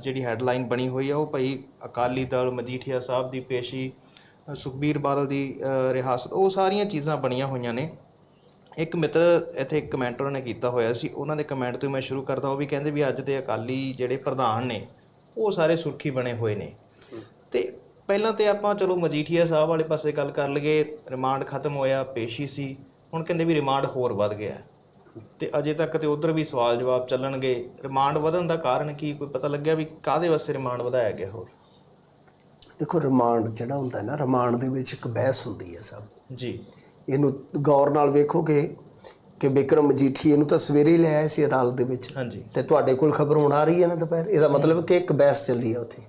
ਜਿਹੜੀ ਹੈਡਲਾਈਨ ਬਣੀ ਹੋਈ ਆ, ਉਹ ਭਾਈ ਅਕਾਲੀ ਦਲ, ਮਜੀਠੀਆ ਸਾਹਿਬ ਦੀ ਪੇਸ਼ੀ ਸੁਖਬੀਰ ਬਾਦਲ ਦੀ ਰਿਹਾਸਤ, ਉਹ ਸਾਰੀਆਂ ਚੀਜ਼ਾਂ ਬਣੀਆਂ ਹੋਈਆਂ ਨੇ। ਇੱਕ ਮਿੱਤਰ ਇੱਥੇ ਕਮੈਂਟ ਉਹਨਾਂ ਨੇ ਕੀਤਾ ਹੋਇਆ ਸੀ। ਉਹਨਾਂ ਦੇ ਕਮੈਂਟ ਤੋਂ ਮੈਂ ਸ਼ੁਰੂ ਕਰਦਾ, ਉਹ ਵੀ ਕਹਿੰਦੇ ਵੀ ਅੱਜ ਦੇ ਅਕਾਲੀ ਜਿਹੜੇ ਪ੍ਰਧਾਨ ਨੇ, ਉਹ ਸਾਰੇ ਸੁਰਖੀ ਬਣੇ ਹੋਏ ਨੇ। ਤੇ ਪਹਿਲਾਂ ਤੇ ਆਪਾਂ ਚਲੋ ਮਜੀਠੀਆ ਸਾਹਿਬ ਵਾਲੇ ਪਾਸੇ ਗੱਲ ਕਰ ਲਈਏ। ਰਿਮਾਂਡ ਖਤਮ ਹੋਇਆ, ਪੇਸ਼ੀ ਸੀ। ਹੁਣ ਕਹਿੰਦੇ ਵੀ ਰਿਮਾਂਡ ਹੋਰ ਵੱਧ ਗਿਆ। ਤੇ ਅਜੇ ਤੱਕ ਤੇ ਉਧਰ ਵੀ ਸਵਾਲ ਜਵਾਬ ਚੱਲਣਗੇ। ਰਿਮਾਂਡ ਵਧਣ ਦਾ ਕਾਰਨ ਕੀ? ਕੋਈ ਪਤਾ ਲੱਗਿਆ ਵੀ ਕਾਦੇ ਵਾਸਤੇ ਰਿਮਾਂਡ ਵਧਾਇਆ ਗਿਆ ਹੋਰ? ਦੇਖੋ ਰਿਮਾਂਡ ਜਿਹੜਾ ਹੁੰਦਾ ਨਾ ਰਿਮਾਂਡ ਦੇ ਵਿੱਚ ਇੱਕ ਬਹਿਸ ਹੁੰਦੀ ਹੈ ਸਭ। ਜੀ। ਇਹਨੂੰ ਗੌਰ ਨਾਲ ਵੇਖੋਗੇ ਕਿ ਵਿਕਰਮ ਮਜੀਠੀ ਇਹਨੂੰ ਤਾਂ ਸਵੇਰੇ ਹੀ ਲੈ ਆਏ ਸੀ ਅਦਾਲਤ ਦੇ ਵਿੱਚ। ਹਾਂਜੀ। ਤੇ ਤੁਹਾਡੇ ਕੋਲ ਖਬਰ ਹੁਣ ਆ ਰਹੀ ਹੈ ਨਾ ਦੁਪਹਿਰ। ਇਹਦਾ ਮਤਲਬ ਕਿ ਇੱਕ ਬਹਿਸ ਚੱਲੀ ਆ ਉੱਥੇ।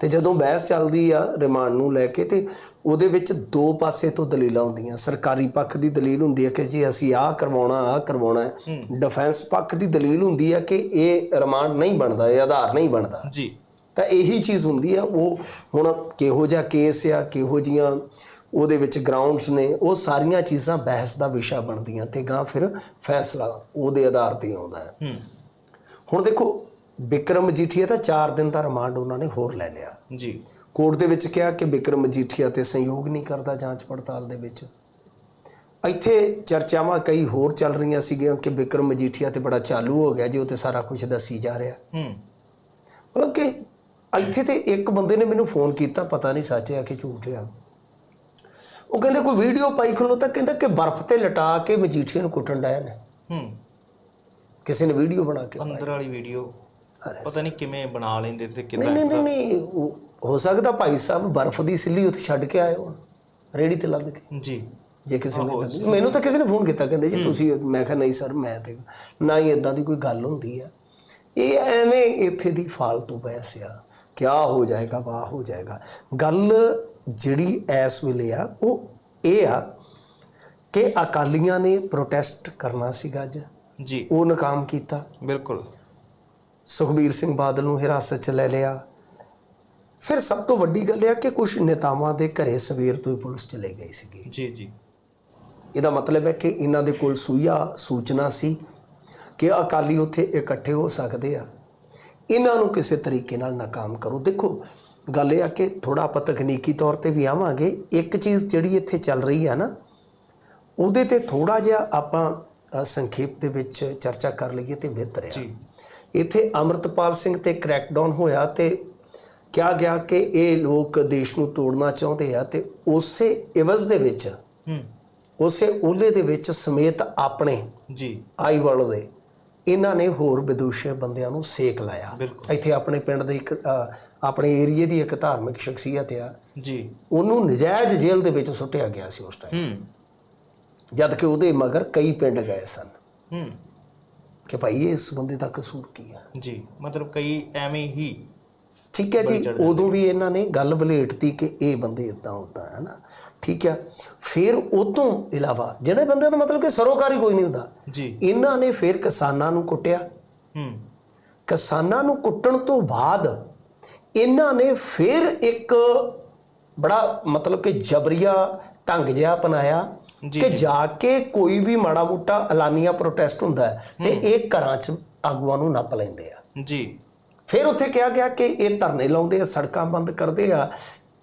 ਤੇ ਜਦੋਂ ਬਹਿਸ ਚੱਲਦੀ ਆ ਰਿਮਾਂਡ ਨੂੰ ਲੈ ਕੇ ਤੇ ਉਹਦੇ ਵਿੱਚ ਦੋ ਪਾਸੇ ਤੋਂ ਦਲੀਲਾਂ ਹੁੰਦੀਆਂ। ਸਰਕਾਰੀ ਪੱਖ ਦੀ ਦਲੀਲ ਹੁੰਦੀ ਹੈ ਕਿ ਜੀ ਅਸੀਂ ਆਹ ਕਰਵਾਉਣਾ ਆਹ ਕਰਵਾਉਣਾ ਹੈ। ਡਿਫੈਂਸ ਪੱਖ ਦੀ ਦਲੀਲ ਹੁੰਦੀ ਹੈ ਕਿ ਇਹ ਰਿਮਾਂਡ ਨਹੀਂ ਬਣਦਾ ਇਹ ਆਧਾਰ ਨਹੀਂ ਬਣਦਾ। ਜੀ। ਤਾਂ ਇਹੀ ਚੀਜ਼ ਹੁੰਦੀ ਆ ਉਹ ਹੁਣ ਕਿਹੋ ਜਿਹਾ ਕੇਸ ਆ ਕਿਹੋ ਜੀਆਂ ਉਹਦੇ ਵਿੱਚ ਗਰਾਊਂਡਸ ਨੇ ਉਹ ਸਾਰੀਆਂ ਚੀਜ਼ਾਂ ਬਹਿਸ ਦਾ ਵਿਸ਼ਾ ਬਣਦੀਆਂ ਤੇ ਗਾਂ ਫਿਰ ਫੈਸਲਾ ਉਹਦੇ ਆਧਾਰ ਤੇ ਆਉਂਦਾ ਹੈ। ਹੂੰ। ਹੁਣ ਦੇਖੋ ਵਿਕਰਮ ਮਜੀਠੀਆ ਤਾਂ 4 ਦਿਨ ਦਾ ਰਿਮਾਂਡ ਉਹਨਾਂ ਨੇ ਹੋਰ ਲੈ ਲਿਆ। ਜੀ। ਕੋਰਟ ਦੇ ਵਿੱਚ ਕਿਹਾ ਕਿ ਵਿਕਰਮ ਮਜੀਠੀਆ ਤੇ ਸੰਯੋਗ ਨਹੀਂ ਕਰਦਾ ਜਾਂਚ ਪੜਤਾਲ ਦੇ ਵਿੱਚ। ਇੱਥੇ ਚਰਚਾਵਾਂ ਕਈ ਹੋਰ ਚੱਲ ਰਹੀਆਂ ਸੀਗੀਆਂ ਕਿ ਵਿਕਰਮ ਮਜੀਠੀਆ ਤੇ ਬੜਾ ਚਾਲੂ ਹੋ ਗਿਆ ਜੀ ਉਹ ਤੇ ਸਾਰਾ ਕੁਝ ਦੱਸੀ ਜਾ ਰਿਹਾ। ਹੂੰ। ਮਤਲਬ ਕਿ ਇੱਥੇ ਤੇ ਇੱਕ ਬੰਦੇ ਨੇ ਮੈਨੂੰ ਫੋਨ ਕੀਤਾ ਪਤਾ ਨਹੀਂ ਸੱਚ ਹੈ ਕਿ ਝੂਠ ਹੈ ਉਹ ਕਹਿੰਦੇ ਕੋਈ ਵੀਡੀਓ ਪਾਈ ਖਲੋ ਤਾਂ ਕਹਿੰਦਾ ਕਿ ਬਰਫ਼ ਤੇ ਲਟਾ ਕੇ ਮਜੀਠੀਆ ਨੂੰ ਕੁੱਟਣ ਡਾਇਆ ਨੇ। ਹੂੰ। ਕਿਸੇ ਨੇ ਵੀਡੀਓ ਬਣਾ ਕੇ ਅੰਦਰ ਵਾਲੀ ਵੀਡੀਓ ਪਤਾ ਨਹੀਂ ਕਿਵੇਂ ਬਣਾ ਲੈਂਦੇ ਤੇ ਕਿਦਾਂ ਨਹੀਂ ਨਹੀਂ ਨਹੀਂ ਉਹ- ਹੋ ਸਕਦਾ ਭਾਈ ਸਾਹਿਬ ਬਰਫ਼ ਦੀ ਸਿੱਲੀ ਉੱਥੇ ਛੱਡ ਕੇ ਆਏ ਹੋ ਰੇੜੀ ਤੇ ਲੱਦ ਕੇ। ਜੀ। ਜੇ ਕਿਸੇ ਨੇ ਮੈਨੂੰ ਤਾਂ ਕਿਸੇ ਨੇ ਫੋਨ ਕੀਤਾ ਕਹਿੰਦੇ ਜੀ ਤੁਸੀਂ ਮੈਂ ਕਿਹਾ ਨਹੀਂ ਸਰ ਮੈਂ ਤੇ ਨਾ ਹੀ ਇਦਾਂ ਦੀ ਕੋਈ ਗੱਲ ਹੁੰਦੀ ਆ। ਇਹ ਐਵੇਂ ਇੱਥੇ ਦੀ ਫਾਲਤੂ ਬਹਿਸ ਆ ਕਿਆ ਹੋ ਜਾਏਗਾ ਵਾਹ ਹੋ ਜਾਏਗਾ। ਗੱਲ ਜਿਹੜੀ ਐਸ ਵੇਲੇ ਆ ਉਹ ਇਹ ਆ ਕਿ ਅਕਾਲੀਆਂ ਨੇ ਪ੍ਰੋਟੈਸਟ ਕਰਨਾ ਸੀਗਾ ਅੱਜ। ਜੀ। ਉਹ ਨਾਕਾਮ ਕੀਤਾ। ਬਿਲਕੁਲ। ਸੁਖਬੀਰ ਸਿੰਘ ਬਾਦਲ ਨੂੰ ਹਿਰਾਸਤ 'ਚ ਲੈ ਲਿਆ। ਫਿਰ ਸਭ ਤੋਂ ਵੱਡੀ ਗੱਲ ਇਹ ਆ ਕਿ ਕੁਝ ਨੇਤਾਵਾਂ ਦੇ ਘਰੇ ਸਵੇਰ ਤੋਂ ਹੀ ਪੁਲਿਸ ਚਲੇ ਗਈ ਸੀਗੀ। ਜੀ ਜੀ। ਇਹਦਾ ਮਤਲਬ ਹੈ ਕਿ ਇਹਨਾਂ ਦੇ ਕੋਲ ਸੂਈਆ ਸੂਚਨਾ ਸੀ ਕਿ ਅਕਾਲੀ ਉੱਥੇ ਇਕੱਠੇ ਹੋ ਸਕਦੇ ਆ। ਇਹਨਾਂ ਨੂੰ ਕਿਸੇ ਤਰੀਕੇ ਨਾਲ ਨਾਕਾਮ ਕਰੋ। ਦੇਖੋ ਗੱਲ ਇਹ ਆ ਕਿ ਥੋੜਾ ਆਪਾਂ ਤਕਨੀਕੀ ਤੌਰ ਤੇ ਵੀ ਆਵਾਂਗੇ। ਇੱਕ ਚੀਜ਼ ਜਿਹੜੀ ਇੱਥੇ ਚੱਲ ਰਹੀ ਆ ਨਾ ਉਹਦੇ ਤੇ ਥੋੜਾ ਜਿਹਾ ਆਪਾਂ ਸੰਖੇਪ ਦੇ ਵਿੱਚ ਚਰਚਾ ਕਰ ਲਈਏ ਤੇ ਬਿਹਤਰ ਆ। ਜੀ। ਇੱਥੇ ਅਮਰਤਪਾਲ ਸਿੰਘ ਤੇ ਕ੍ਰੈਕਡਾਊਨ ਹੋਇਆ ਤੇ ਕਿਹਾ ਗਿਆ ਕਿ ਇਹ ਲੋਕ ਦੇਸ਼ ਨੂੰ ਤੋੜਨਾ ਚਾਹੁੰਦੇ ਆ ਤੇ ਉਸੇ ਇਵਜ਼ ਦੇ ਵਿੱਚ ਹੂੰ। ਉਸੇ ਓਲੇ ਦੇ ਵਿੱਚ ਸਮੇਤ ਆਪਣੇ ਜੀ। ਆਈ ਵਾਲੋ ਦੇ ਇਹਨਾਂ ਨੇ ਹੋਰ ਵਿਦੂਸ਼ੇ ਬੰਦਿਆਂ ਨੂੰ ਸੇਕ ਲਾਇਆ। ਬਿਲਕੁਲ। ਇੱਥੇ ਆਪਣੇ ਪਿੰਡ ਦੇ ਇੱਕ ਅ, ਆਪਣੇ ਏਰੀਏ ਦੀ ਇੱਕ ਧਾਰਮਿਕ ਸ਼ਖਸੀਅਤ ਆ। ਜੀ। ਉਹਨੂੰ ਨਜਾਇਜ਼ ਜੇਲ੍ਹ ਦੇ ਵਿੱਚ ਸੁੱਟਿਆ ਗਿਆ ਸੀ ਉਸ ਟਾਈਮ ਹੂੰ। ਜਦ ਕਿ ਉਹਦੇ ਮਗਰ ਕਈ ਪਿੰਡ ਗਏ ਸਨ। ਹੂੰ। ਕਿ ਭਾਈ ਇਸ ਬੰਦੇ ਦਾ ਕਸੂਰ ਕੀ ਆ? ਜੀ। ਮਤਲਬ ਕਈ ਐਵੇਂ ਹੀ ਠੀਕ ਹੈ ਜੀ ਉਦੋਂ ਵੀ ਇਹਨਾਂ ਨੇ ਗੱਲ ਬਲੇਟਤੀ ਕਿ ਇਹ ਬੰਦੇ ਇਦਾਂ ਉਦਾਂ ਹੈ ਨਾ। ਠੀਕ ਹੈ ਫਿਰ ਉਹ ਤੋਂ ਇਲਾਵਾ ਜਿਹੜੇ ਬੰਦੇ ਦਾ ਮਤਲਬ ਕਿ ਸਰੋਕਾਰੀ ਕੋਈ ਨਹੀਂ ਹੁੰਦਾ। ਜੀ। ਇਹਨਾਂ ਨੇ ਫਿਰ ਕਿਸਾਨਾਂ ਨੂੰ ਕੁੱਟਿਆ। ਹੂੰ। ਕਿਸਾਨਾਂ ਨੂੰ ਕੁੱਟਣ ਤੋਂ ਬਾਅਦ ਇਹਨਾਂ ਨੇ ਫਿਰ ਇੱਕ ਬੜਾ ਮਤਲਬ ਕਿ ਜਬਰੀਆ ਢੰਗ ਜਿਹਾ ਅਪਣਾਇਆ ਕਿ ਜਾ। ਕੇ ਕੋਈ ਵੀ ਮਾੜਾ ਮੋਟਾ ਐਲਾਨੀਆ ਪ੍ਰੋਟੈਸਟ ਹੁੰਦਾ ਤੇ ਇਹ ਘਰਾਂ 'ਚ ਆਗੂਆਂ ਨੂੰ ਨੱਪ ਲੈਂਦੇ ਆ। ਜੀ। ਫਿਰ ਉੱਥੇ ਕਿਹਾ ਗਿਆ ਕਿ ਇਹ ਧਰਨੇ ਲਾਉਂਦੇ ਆ ਸੜਕਾਂ ਬੰਦ ਕਰਦੇ ਆ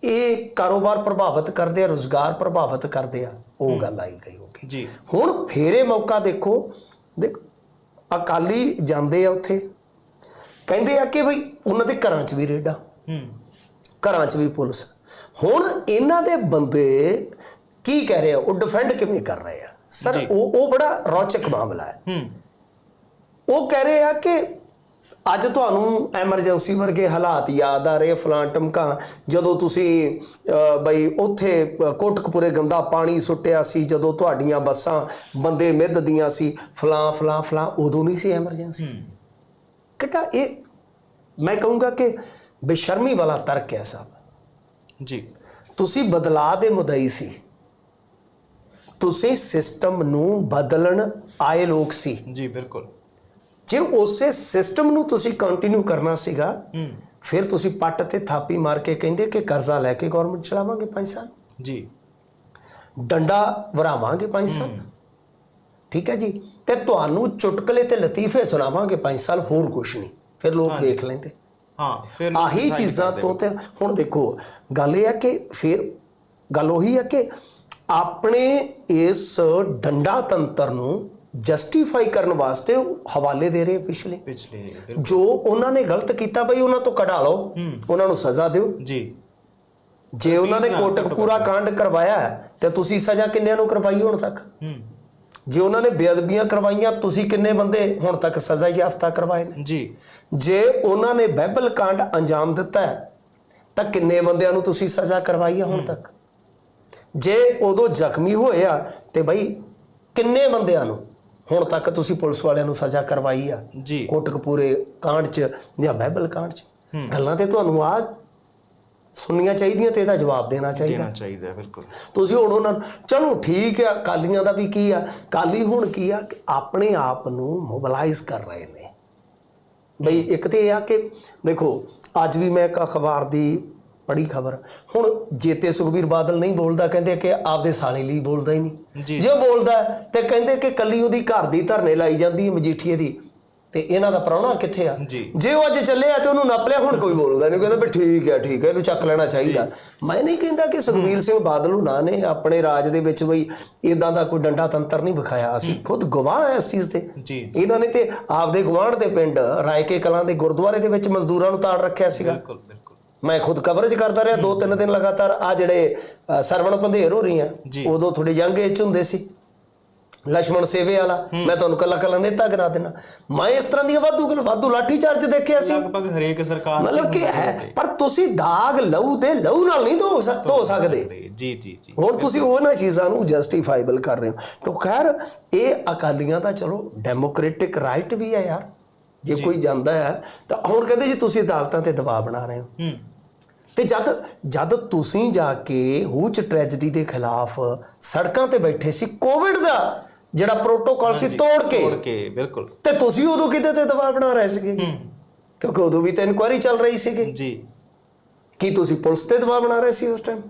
ਇਹ ਕਾਰੋਬਾਰ ਪ੍ਰਭਾਵਿਤ ਕਰਦੇ ਆ ਰੋਜ਼ਗਾਰ ਪ੍ਰਭਾਵਿਤ ਕਰਦੇ ਆ ਉਹ ਗੱਲ ਆਈ ਗਈ ਹੋਗੀ ਜੀ। ਹੁਣ ਫੇਰੇ ਮੌਕਾ ਦੇਖੋ ਦੇਖ ਅਕਾਲੀ ਜਾਂਦੇ ਆ ਉੱਥੇ ਕਹਿੰਦੇ ਆ ਕਿ ਬਈ ਉਹਨਾਂ ਦੇ ਘਰਾਂ 'ਚ ਵੀ ਰੇਡਾ ਹੂੰ। ਘਰਾਂ 'ਚ ਵੀ ਪੁਲਿਸ ਹੁਣ ਇਹਨਾਂ ਦੇ ਬੰਦੇ ਕੀ ਕਹਿ ਰਹੇ ਆ ਉਹ ਡਿਫੈਂਡ ਕਿਵੇਂ ਕਰ ਰਹੇ ਆ? ਸਰ ਉਹ ਉਹ ਬੜਾ ਰੌਚਕ ਮਾਮਲਾ ਹੈ। ਹੂੰ। ਉਹ ਕਹਿ ਰਹੇ ਆ ਕਿ ਅੱਜ ਤੁਹਾਨੂੰ ਐਮਰਜੈਂਸੀ ਵਰਗੇ ਹਾਲਾਤ ਯਾਦ ਆ ਰਹੇ ਫਲਾਂ ਟਮਕਾ। ਜਦੋਂ ਤੁਸੀਂ ਬਈ ਉੱਥੇ ਕੋਟਕਪੂਰੇ ਗੰਦਾ ਪਾਣੀ ਸੁੱਟਿਆ ਸੀ ਜਦੋਂ ਤੁਹਾਡੀਆਂ ਬੱਸਾਂ ਬੰਦੇ ਮਿੱਧਦੀਆਂ ਸੀ ਫਲਾਂ ਫਲਾਂ ਫਲਾਂ ਉਦੋਂ ਨਹੀਂ ਸੀ ਐਮਰਜੈਂਸੀ? ਕਿਤਾ ਇਹ ਮੈਂ ਕਹੂੰਗਾ ਕਿ ਬੇਸ਼ਰਮੀ ਵਾਲਾ ਤਰਕ ਹੈ ਸਾਹਿਬ ਜੀ। ਤੁਸੀਂ ਬਦਲਾਅ ਦੇ ਮੁਦਈ ਸੀ। ਤੁਸੀਂ ਸਿਸਟਮ ਨੂੰ ਬਦਲਣ ਆਏ ਲੋਕ ਸੀ। ਜੀ ਬਿਲਕੁਲ। ਜੇ ਉਸੇ ਸਿਸਟਮ ਨੂੰ ਤੁਸੀਂ ਕੰਟੀਨਿਊ ਕਰਨਾ ਸੀਗਾ ਫਿਰ ਤੁਸੀਂ ਪੱਟ ਤੇ ਥਾਪੀ ਮਾਰ ਕੇ ਕਹਿੰਦੇ ਕਿ ਕਰਜ਼ਾ ਲੈ ਕੇ ਗਵਰਨਮੈਂਟ ਚਲਾਵਾਂਗੇ 5 ਸਾਲ ਜੀ। ਡੰਡਾ ਵਰਾਵਾਂਗੇ 5 ਸਾਲ ਠੀਕ ਹੈ ਜੀ? ਤੇ ਤੁਹਾਨੂੰ ਚੁਟਕਲੇ ਤੇ ਲਤੀਫੇ ਸੁਣਾਵਾਂਗੇ 5 ਸਾਲ ਹੋਰ ਕੁਝ ਨਹੀਂ। ਫਿਰ ਲੋਕ ਵੇਖ ਲੈਂਦੇ। ਹਾਂ ਫਿਰ ਆਹੀ ਚੀਜ਼ਾਂ ਤੋਂ ਤੇ ਹੁਣ ਦੇਖੋ ਗੱਲ ਇਹ ਹੈ ਕਿ ਫਿਰ ਗੱਲ ਉਹੀ ਹੈ ਕਿ ਆਪਣੇ ਇਸ ਡੰਡਾ ਤੰਤਰ ਨੂੰ ਜਸਟੀਫਾਈ ਕਰਨ ਵਾਸਤੇ ਹਵਾਲੇ ਦੇ ਰਹੇ ਪਿਛਲੇ। ਪਿਛਲੇ ਜੋ ਉਹਨਾਂ ਨੇ ਗਲਤ ਕੀਤਾ ਬਈ ਉਹਨਾਂ ਤੋਂ ਕਢਾ ਲਓ। ਉਹਨਾਂ ਨੂੰ ਸਜ਼ਾ ਦਿਓ। ਜੀ। ਜੇ ਉਹਨਾਂ ਨੇ ਕੋਟਕਪੂਰਾ ਕਾਂਡ ਕਰਵਾਇਆ ਤੇ ਤੁਸੀਂ ਸਜ਼ਾ ਕਿੰਨਿਆਂ ਨੂੰ ਕਰਵਾਈ ਹੁਣ ਤੱਕ? ਜੇ ਉਹਨਾਂ ਨੇ ਬੇਅਦਬੀਆਂ ਕਰਵਾਈਆਂ ਤੁਸੀਂ ਕਿੰਨੇ ਬੰਦੇ ਹੁਣ ਤੱਕ ਸਜ਼ਾ ਯਾਫਤਾ ਕਰਵਾਏ ਨੇ? ਜੀ। ਜੇ ਉਹਨਾਂ ਨੇ ਬਾਈਬਲ ਕਾਂਡ ਅੰਜਾਮ ਦਿੱਤਾ ਤਾਂ ਕਿੰਨੇ ਬੰਦਿਆਂ ਨੂੰ ਤੁਸੀਂ ਸਜ਼ਾ ਕਰਵਾਈ ਹੈ ਹੁਣ ਤੱਕ? ਜੇ ਉਦੋਂ ਜ਼ਖਮੀ ਹੋਇਆ ਤੇ ਬਈ ਕਿੰਨੇ ਬੰਦਿਆਂ ਨੂੰ? ਹੁਣ ਤੱਕ ਤੁਸੀਂ ਪੁਲਿਸ ਵਾਲਿਆਂ ਨੂੰ ਸਜ਼ਾ ਕਰਵਾਈ ਆ। ਜੀ। ਕੋਟਕਪੂਰੇ ਕਾਂਡ 'ਚ ਜਾਂ ਬਾਈਬਲ ਕਾਂਡ 'ਚ। ਗੱਲਾਂ ਤੇ ਤੁਹਾਨੂੰ ਆ ਸੁਣਨੀਆਂ ਚਾਹੀਦੀਆਂ ਤੇ ਇਹਦਾ ਜਵਾਬ ਦੇਣਾ ਚਾਹੀਦਾ। ਦੇਣਾ ਚਾਹੀਦਾ ਬਿਲਕੁਲ। ਤੁਸੀਂ ਹੁਣ ਉਹਨਾਂ ਚਲੋ ਠੀਕ ਆ ਕਾਲੀਆਂ ਦਾ ਵੀ ਕੀ ਆ? ਕਾਲੀ ਹੁਣ ਕੀ ਆ ਕਿ ਆਪਣੇ ਆਪ ਨੂੰ ਮੋਬਿਲਾਈਜ਼ ਕਰ ਰਹੇ ਨੇ। ਬਈ ਇੱਕ ਤੇ ਇਹ ਆ ਕਿ ਦੇਖੋ ਅੱਜ ਵੀ ਮੈਂ ਇੱਕ ਅਖਬਾਰ ਦੀ ਪੜ੍ਹੀ ਖਬਰ। ਹੁਣ ਜੇਤੇ ਸੁਖਬੀਰ ਬਾਦਲ ਨਹੀਂ ਬੋਲਦਾ ਕਹਿੰਦੇ ਕਿ ਆਪਦੇ ਸਾਲੇ ਲਈ ਬੋਲਦਾ ਹੀ ਨਹੀਂ। ਜੀ। ਬੋਲਦਾ ਤੇ ਕਹਿੰਦੇ ਕਿ ਕੱਲੀ ਉਹਦੀ ਘਰ ਦੀ ਧਰਨੇ ਲਾਈ ਜਾਂਦੀ ਮਜੀਠੀਏ ਦੀ। ਤੇ ਇਹਨਾਂ ਦਾ ਪ੍ਰਾਹੁਣਾ ਕਿੱਥੇ ਆ? ਜੀ। ਉਹ ਅੱਜ ਚੱਲਿਆ ਤੇ ਉਹਨੂੰ ਨੱਪ ਲਿਆ ਹੁਣ ਕੋਈ ਬੋਲਦਾ ਨਹੀਂ। ਕਹਿੰਦਾ ਵੀ ਠੀਕ ਹੈ ਠੀਕ ਹੈ ਇਹਨੂੰ ਚੱਕ ਲੈਣਾ ਚਾਹੀਦਾ। ਮੈਂ ਨਹੀਂ ਕਹਿੰਦਾ ਕਿ ਸੁਖਬੀਰ ਸਿੰਘ ਬਾਦਲ ਹੁਣਾਂ ਨੇ ਆਪਣੇ ਰਾਜ ਦੇ ਵਿੱਚ ਬਈ ਇਦਾਂ ਦਾ ਕੋਈ ਡੰਡਾ ਤੰਤਰ ਨਹੀਂ ਵਿਖਾਇਆ। ਅਸੀਂ ਖੁਦ ਗਵਾਹ ਹਾਂ ਇਸ ਚੀਜ਼ ਤੇ। ਇਹਨਾਂ ਨੇ ਤੇ ਆਪਦੇ ਗੁਆਂਢ ਦੇ ਪਿੰਡ ਰਾਇਕੇ ਕਲਾਂ ਦੇ ਗੁਰਦੁਆਰੇ ਦੇ ਵਿੱਚ ਮਜ਼ਦੂਰਾਂ ਨੂੰ ਤਾੜ ਰੱਖਿਆ ਸੀਗਾ। ਮੈਂ ਖੁਦ ਕਵਰੇਜ ਕਰਦਾ ਰਿਹਾ ਦੋ ਤਿੰਨ ਦਿਨ ਲਗਾਤਾਰ ਆ ਜਿਹੜੇ ਸਰਵਣ ਪੰਧੇਰ ਹੋ ਰਹੀਆਂ ਉਦੋਂ ਥੋੜੇ ਯੰਗ ਏਜ ਹੁੰਦੇ ਸੀ। ਲక్ష్మణ ਸੇਵੇ ਵਾਲਾ ਮੈਂ ਤੁਹਾਨੂੰ ਕੱਲਾ ਕੱਲਾ ਨੇਤਾ ਕਰਾ ਦੇਣਾ ਮੈਂ ਇਸ ਤਰ੍ਹਾਂ ਦੀਆਂ ਵਾਧੂ ਗੱਲ ਵਾਧੂ ਲਾਠੀ ਚਾਰਜ ਦੇਖਿਆ ਸੀ। ਲਗਭਗ ਹਰੇਕ ਸਰਕਾਰ ਮਤਲਬ ਕਿ ਹੈ ਪਰ ਤੁਸੀਂ ਦਾਗ ਲਹੂ ਤੇ ਲਹੂ ਨਾਲ ਨਹੀਂ ਧੋ ਧੋ ਸਕਦੇ। ਜੀ ਜੀ ਜੀ। ਹੋਰ ਤੁਸੀਂ ਉਹਨਾਂ ਚੀਜ਼ਾਂ ਨੂੰ ਜਸਟੀਫਾਈਬਲ ਕਰ ਰਹੇ ਹੋ। ਤਾਂ ਖੈਰ ਇਹ ਅਕਾਲੀਆਂ ਦਾ ਚਲੋ ਡੈਮੋਕ੍ਰੈਟਿਕ ਰਾਈਟ ਵੀ ਹੈ ਯਾਰ। ਜੇ ਕੋਈ ਜਾਂਦਾ ਹੈ ਤਾਂ ਹੁਣ ਕਹਿੰਦੇ ਜੀ ਤੁਸੀਂ ਅਦਾਲਤਾਂ ਤੇ ਦਬਾਅ ਬਣਾ ਰਹੇ ਹੋ। ਤੇ ਜਦ ਜਦ ਤੁਸੀਂ ਜਾ ਕੇ ਹੂਚ ਟ੍ਰੈਜਡੀ ਦੇ ਖਿਲਾਫ ਸੜਕਾਂ ਤੇ ਬੈਠੇ ਸੀ ਕੋਵਿਡ ਦਾ ਜਿਹੜਾ ਪ੍ਰੋਟੋਕਾਲ ਸੀ ਤੋੜ ਕੇ। ਤੋੜ ਕੇ ਬਿਲਕੁਲ। ਤੇ ਤੁਸੀਂ ਉਦੋਂ ਕਿਤੇ ਤੇ ਦਬਾਅ ਬਣਾ ਰਹੇ ਸੀਗੇ? ਕਿਉਂਕਿ ਉਦੋਂ ਵੀ ਤਾਂ ਇਨਕੁਆਇਰੀ ਚੱਲ ਰਹੀ ਸੀਗੀ। ਜੀ। ਕੀ ਤੁਸੀਂ ਪੁਲਿਸ ਤੇ ਦਬਾਅ ਬਣਾ ਰਹੇ ਸੀ ਉਸ ਟਾਈਮ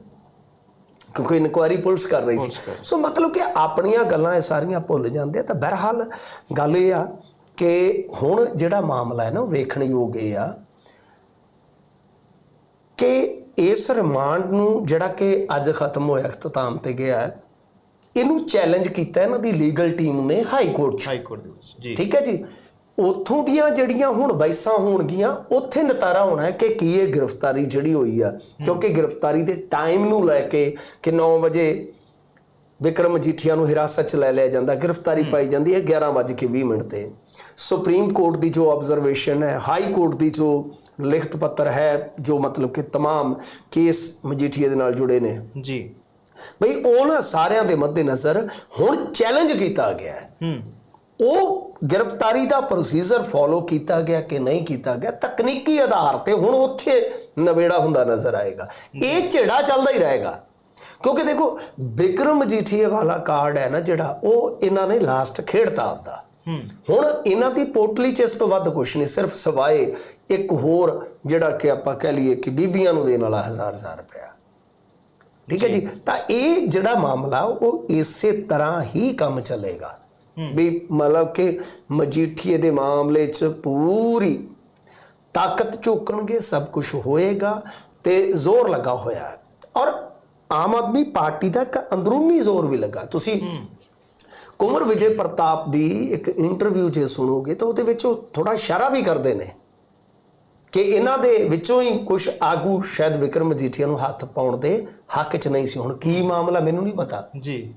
ਕਿਉਂਕਿ ਇਨਕੁਆਇਰੀ ਪੁਲਿਸ ਕਰ ਰਹੀ ਸੀ। ਸੋ ਮਤਲਬ ਕਿ ਆਪਣੀਆਂ ਗੱਲਾਂ ਇਹ ਸਾਰੀਆਂ ਭੁੱਲ ਜਾਂਦੇ ਆ। ਤਾਂ ਬਹਰਹਾਲ ਗੱਲ ਇਹ ਆ ਕਿ ਹੁਣ ਜਿਹੜਾ ਮਾਮਲਾ ਹੈ ਨਾ ਉਹ ਵੇਖਣ ਯੋਗ ਇਹ ਆ ਕਿ ਇਸ ਰਿਮਾਂਡ ਨੂੰ ਜਿਹੜਾ ਕਿ ਅੱਜ ਖਤਮ ਹੋਇਆ ਇਖਤਤਾਮ ਤੇ ਗਿਆ ਹੈ ਇਹਨੂੰ ਚੈਲੰਜ ਕੀਤਾ ਇਹਨਾਂ ਦੀ ਲੀਗਲ ਟੀਮ ਨੇ ਹਾਈ ਕੋਰਟ 'ਚ। ਹਾਈ ਕੋਰਟ ਦੇ ਵਿੱਚ ਜੀ। ਠੀਕ ਹੈ ਜੀ? ਉੱਥੋਂ ਦੀਆਂ ਜਿਹੜੀਆਂ ਹੁਣ ਬੈਸਾਂ ਹੋਣਗੀਆਂ ਉੱਥੇ ਨਤਾਰਾ ਹੋਣਾ ਹੈ ਕਿ ਕੀ ਇਹ ਗ੍ਰਿਫਤਾਰੀ ਜਿਹੜੀ ਹੋਈ ਆ ਕਿਉਂਕਿ ਗ੍ਰਿਫਤਾਰੀ ਦੇ ਟਾਈਮ ਨੂੰ ਲੈ ਕੇ ਕਿ 9 ਵਜੇ ਵਿਕਰਮ ਮਜੀਠੀਆ ਨੂੰ ਹਿਰਾਸਤ 'ਚ ਲੈ ਲਿਆ ਜਾਂਦਾ ਗ੍ਰਿਫਤਾਰੀ ਪਾਈ ਜਾਂਦੀ ਹੈ 11:20 ਮਿੰਟ ਤੇ ਸੁਪਰੀਮ ਕੋਰਟ ਦੀ ਜੋ ਆਬਜ਼ਰਵੇਸ਼ਨ ਹੈ ਹਾਈ ਕੋਰਟ ਦੀ ਜੋ ਲਿਖਤ ਪੱਤਰ ਹੈ ਜੋ ਮਤਲਬ ਕਿ तमाम ਕੇਸ ਮਜੀਠੀਆ ਦੇ ਨਾਲ ਜੁੜੇ ਨੇ ਜੀ ਬਈ ਉਹਨਾਂ ਸਾਰਿਆਂ ਦੇ ਮੱਦੇਨਜ਼ਰ ਹੁਣ ਚੈਲੰਜ ਕੀਤਾ ਗਿਆ ਹੈ ਹੂੰ ਉਹ ਗ੍ਰਿਫਤਾਰੀ ਦਾ ਪ੍ਰੋਸੀਜਰ ਫੋਲੋ ਕੀਤਾ ਗਿਆ ਕਿ ਨਹੀਂ ਕੀਤਾ ਗਿਆ ਤਕਨੀਕੀ ਆਧਾਰ ਤੇ ਹੁਣ ਉੱਥੇ ਨਵੇੜਾ ਹੁੰਦਾ ਨਜ਼ਰ ਆਏਗਾ ਇਹ ਝੇੜਾ ਚੱਲਦਾ ਹੀ ਰਹੇਗਾ ਕਿਉਂਕਿ ਦੇਖੋ ਵਿਕਰਮ ਮਜੀਠੀਏ ਵਾਲਾ ਕਾਰਡ ਹੈ ਨਾ ਜਿਹੜਾ ਉਹ ਇਹਨਾਂ ਨੇ ਲਾਸਟ ਖੇਡਤਾ ਆਪਦਾ। ਹੁਣ ਇਹਨਾਂ ਦੀ ਪੋਟਲੀ ਚ ਇਸ ਤੋਂ ਵੱਧ ਕੁਝ ਨਹੀਂ ਸਿਰਫ ਸਵਾਏ ਇੱਕ ਹੋਰ ਜਿਹੜਾ ਕਿ ਆਪਾਂ ਕਹਿ ਲਈਏ ਕਿ ਬੀਬੀਆਂ ਨੂੰ ਦੇਣ ਵਾਲਾ ਹਜ਼ਾਰ ਹਜ਼ਾਰ ਰੁਪਇਆ। ਠੀਕ ਹੈ ਜੀ? ਤਾਂ ਇਹ ਜਿਹੜਾ ਮਾਮਲਾ ਉਹ ਇਸੇ ਤਰ੍ਹਾਂ ਹੀ ਕੰਮ ਚੱਲੇਗਾ। ਵੀ ਮਤਲਬ ਕਿ ਮਜੀਠੀਏ ਦੇ ਮਾਮਲੇ 'ਚ ਪੂਰੀ ਤਾਕਤ ਝੋਕਣਗੇ ਸਭ ਕੁਝ ਹੋਏਗਾ ਤੇ ਜ਼ੋਰ ਲੱਗਾ ਹੋਇਆ। ਹੈ ਔਰ ਆਮ ਆਦਮੀ ਪਾਰਟੀ ਦਾ ਇੱਕ ਅੰਦਰੂਨੀ ਜ਼ੋਰ ਵੀ ਲੱਗਾ। ਤੁਸੀਂ ਕੁੰਵਰ ਵਿਜੇ ਪ੍ਰਤਾਪ ਦੀ ਇੱਕ ਇੰਟਰਵਿਊ ਜੇ ਸੁਣੋਗੇ ਤਾਂ ਉਹਦੇ ਵਿੱਚ ਉਹ ਥੋੜਾ ਇਸ਼ਾਰਾ ਵੀ ਕਰਦੇ ਨੇ ਕਿ ਇਹਨਾਂ ਦੇ ਵਿੱਚੋਂ ਹੀ ਕੁਝ ਆਗੂ ਸ਼ਾਇਦ ਵਿਕਰਮ ਮਜੀਠੀਆ ਨੂੰ ਹੱਥ ਪਾਉਣ ਦੇ ਹੱਕ 'ਚ ਨਹੀਂ ਸੀ। ਹੁਣ ਕੀ ਮਾਮਲਾ ਮੈਨੂੰ ਨਹੀਂ ਪਤਾ। ਜੀ।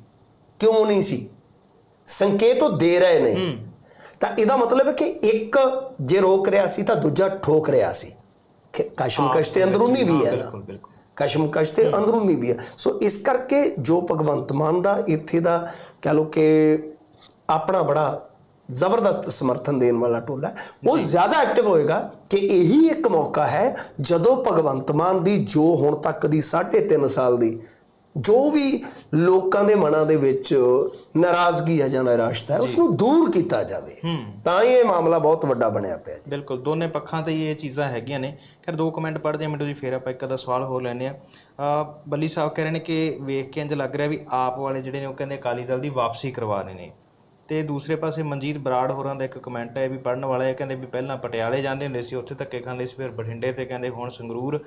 ਕਿਉਂ ਨਹੀਂ ਸੀ? ਸੰਕੇਤ ਉਹ ਦੇ ਰਹੇ ਨੇ। ਤਾਂ ਇਹਦਾ ਮਤਲਬ ਹੈ ਕਿ ਇੱਕ ਜੇ ਰੋਕ ਰਿਹਾ ਸੀ ਤਾਂ ਦੂਜਾ ਠੋਕ ਰਿਹਾ ਸੀ। ਕਸ਼ਮਕਸ਼ ਤੇ ਅੰਦਰੂਨੀ ਵੀ ਹੈ ਬਿਲਕੁਲ ਬਿਲਕੁਲ। ਕਸ਼ਮਕਸ਼ ਤੇ ਅੰਦਰੂਨੀ ਵੀ ਹੈ ਸੋ ਇਸ ਕਰਕੇ ਜੋ ਭਗਵੰਤ ਮਾਨ ਦਾ ਇੱਥੇ ਦਾ ਕਹ ਲੋ ਕਿ ਆਪਣਾ ਬੜਾ ਜ਼ਬਰਦਸਤ ਸਮਰਥਨ ਦੇਣ ਵਾਲਾ ਟੋਲਾ ਉਹ ਜ਼ਿਆਦਾ ਐਕਟਿਵ ਹੋਏਗਾ ਕਿ ਇਹੀ ਇੱਕ ਮੌਕਾ ਹੈ ਜਦੋਂ ਭਗਵੰਤ ਮਾਨ ਦੀ ਜੋ ਹੁਣ ਤੱਕ ਦੀ 3.5 ਸਾਲ ਦੀ ਜੋ ਵੀ ਲੋਕਾਂ ਦੇ ਮਨਾਂ ਦੇ ਵਿੱਚ ਨਾਰਾਜ਼ਗੀ ਹੈ ਜਾਂ ਨਿਰਾਸ਼ਤਾ ਹੈ ਉਸ ਨੂੰ ਦੂਰ ਕੀਤਾ ਜਾਵੇ। ਤਾਂ ਹੀ ਇਹ ਮਾਮਲਾ ਬਹੁਤ ਵੱਡਾ ਬਣਿਆ ਪਿਆ ਜੀ। ਬਿਲਕੁਲ ਦੋਨੇ ਪੱਖਾਂ ਤੇ ਹੀ ਇਹ ਚੀਜ਼ਾਂ ਹੈਗੀਆਂ ਨੇ। ਖੈਰ ਦੋ ਕਮੈਂਟ ਪੜ੍ਹਦੇ ਆ ਮਿੰਟੂ ਜੀ ਫੇਰ ਆਪਾਂ ਇੱਕ ਅੱਧਾ ਸਵਾਲ ਹੋਰ ਲੈਣੇ ਆ ਬੱਲੀ ਸਾਹਿਬ ਕਹਿ ਰਹੇ ਨੇ ਕਿ ਵੇਖ ਕੇ ਇੰਜ ਲੱਗ ਰਿਹਾ ਵੀ ਆਪ ਵਾਲੇ ਜਿਹੜੇ ਨੇ ਉਹ ਕਹਿੰਦੇ ਅਕਾਲੀ ਦਲ ਦੀ ਵਾਪਸੀ ਕਰਵਾ ਰਹੇ ਨੇ। ਤੇ ਦੂਸਰੇ ਪਾਸੇ ਮਨਜੀਤ ਬਰਾੜ ਹੋਰਾਂ ਦਾ ਇੱਕ ਕਮੈਂਟ ਹੈ ਵੀ ਪੜਨ ਵਾਲਾ ਹੈ ਕਹਿੰਦੇ ਵੀ ਪਹਿਲਾਂ ਪਟਿਆਲੇ ਜਾਂਦੇ ਹੁੰਦੇ ਸੀ ਉੱਥੇ ਧੱਕੇ ਖਾਂਦੇ ਸੀ ਫਿਰ ਬਠਿੰਡੇ ਤੇ ਕਹਿੰਦੇ ਹੁਣ ਸੰਗਰੂਰ।